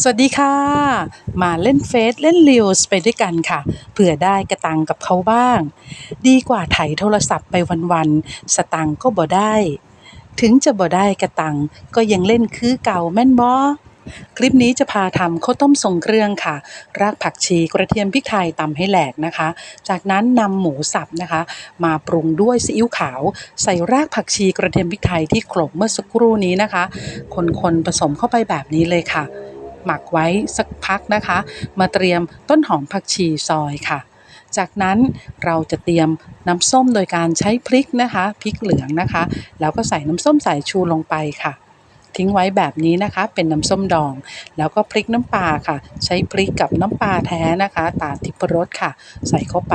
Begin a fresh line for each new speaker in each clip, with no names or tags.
สวัสดีค่ะ มาเล่นเฟซเล่นรีลส์ไปด้วยกันค่ะ เผื่อได้กระตังกับเขาบ้าง ดีกว่าไถโทรศัพท์ไปวันๆสตังก็บ่ได้ ถึงจะบ่ได้กระตังก็ยังเล่นคือเก่าแม่นบ่คลิปนี้จะพาทำข้าวต้มทรงเครื่องค่ะ รากผักชีกระเทียมพริกไทยตำให้แหลกนะคะ จากนั้นนำหมูสับนะคะ มาปรุงด้วยซีอิ๊วขาว ใส่รากผักชีกระเทียมพริกไทยที่โขลกเมื่อสักครู่นี้นะคะ คนๆผสมเข้าไปแบบนี้เลยค่ะ หมักไว้สักพักนะคะ มาเตรียมต้นหอมผักชีซอยค่ะ จากนั้นเราจะเตรียมน้ำส้มโดยการใช้พริกนะคะพริกเหลืองนะคะ แล้วก็ใส่น้ำส้มสายชูลงไปค่ะ ทิ้งไว้แบบนี้นะคะ เป็นน้ำส้มดอง แล้วก็พริกน้ำปลาค่ะ ใช้พริกกับน้ำปลาแท้นะคะ ตาทิพรสค่ะ ใส่เข้าไป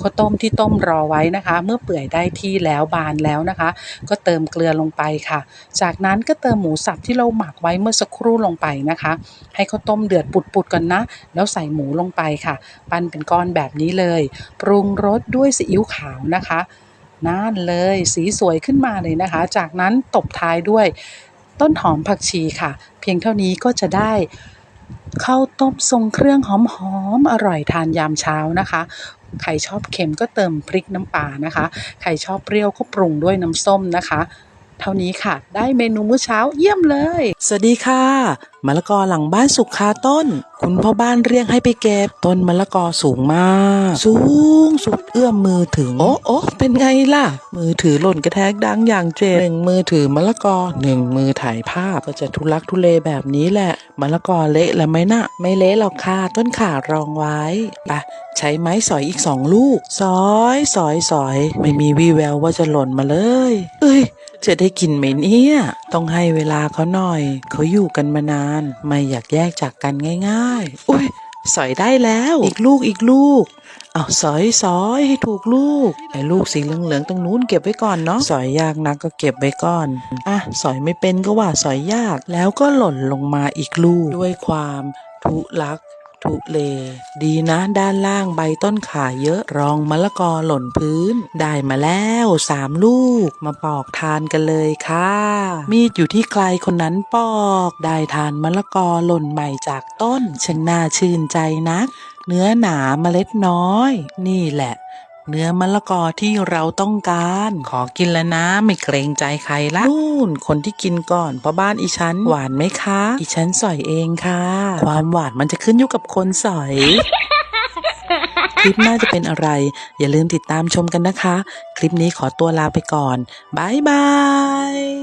ข้าวต้มที่ต้มรอไว้นะคะ เมื่อเปื่อยได้ที่แล้วบานแล้วนะคะ ก็เติมเกลือลงไปค่ะ จากนั้นก็เติมหมูสับที่เราหมักไว้เมื่อสักครู่ลงไปนะคะ ให้ข้าวต้มเดือดปุดๆก่อนนะ แล้วใส่หมูลงไปค่ะ ปั้นเป็นก้อนแบบนี้เลย ปรุงรสด้วยซีอิ๊วขาวนะคะนั่นเลยสีสวยขึ้นมาเลยนะคะ จากนั้นตบท้ายด้วย ต้นหอมผักชีค่ะ เพียงเท่านี้ก็จะได้ข้าวต้มทรงเครื่องหอมๆอร่อยทานยามเช้านะคะ ใครชอบเค็มก็เติมพริกน้ำปลานะคะ ใครชอบเปรี้ยวก็ปรุงด้วยน้ำส้มนะคะ เท่านี้ค่ะ ได้เมนูมื้อเช้าเยี่ยมเลย สวัสดีค่ะมะละกอหลังบ้านสุกคาต้น คุณพ่อบ้านเรียกให้ไปเก็บต้นมะละกอสูงมาก สูงสุดเอื้อมมือถึง โอ้โอ้เป็นไงล่ะ มือถือหล่นกระแทกดังอย่างเจ็บหนึ่งมือถือมะละกอหนึ่งมือถ่ายภาพก็จะทุลักทุเลแบบนี้แหละมะละกอเละแล้วไหมนะไม่เละหรอกค่ะต้นขารองไว้ไปใช้ไม้สอยอีกสองลูก สอยสอยสอย ไม่มีวี่แววว่าจะหล่นมาเลย เอ้ย จะได้กินไหมเนี่ยต้องให้เวลาเขาหน่อย เขาอยู่กันมานาน ไม่อยากแยกจากกันง่าย ๆ อุ้ยสอยได้แล้ว อีกลูกอีกลูก เอาสอยสอยให้ถูกลูกไอ้ลูกสีเหลืองๆตรงนู้นเก็บไว้ก่อนเนาะสอยยากนักก็เก็บไว้ก่อนอะสอยไม่เป็นก็ว่าสอยยากแล้วก็หล่นลงมาอีกลูก ด้วยความทุลัก ทุเล ดีนะด้านล่างใบต้นขาเยอะรองมะละกอหล่นพื้น ได้มาแล้วสามลูกมาปอกทานกันเลยค่ะ มีดอยู่ที่ใครคนนั้นปอก ได้ทานมะละกอหล่นใหม่จากต้นช่างน่าชื่นใจนัก เนื้อหนาเมล็ดน้อย นี่แหละ เนื้อมะละกอที่เราต้องการ ขอกินแล้วนะไม่เกรงใจใครละนู่นคนที่กินก่อนเพราะบ้านอีฉันหวานไหมคะ อีฉันสอยเองค่ะ ความหวานมันจะขึ้นอยู่กับคนสอยคลิปหน้าจะเป็นอะไร อย่าลืมติดตามชมกันนะคะ คลิปนี้ขอตัวลาไปก่อนบายบาย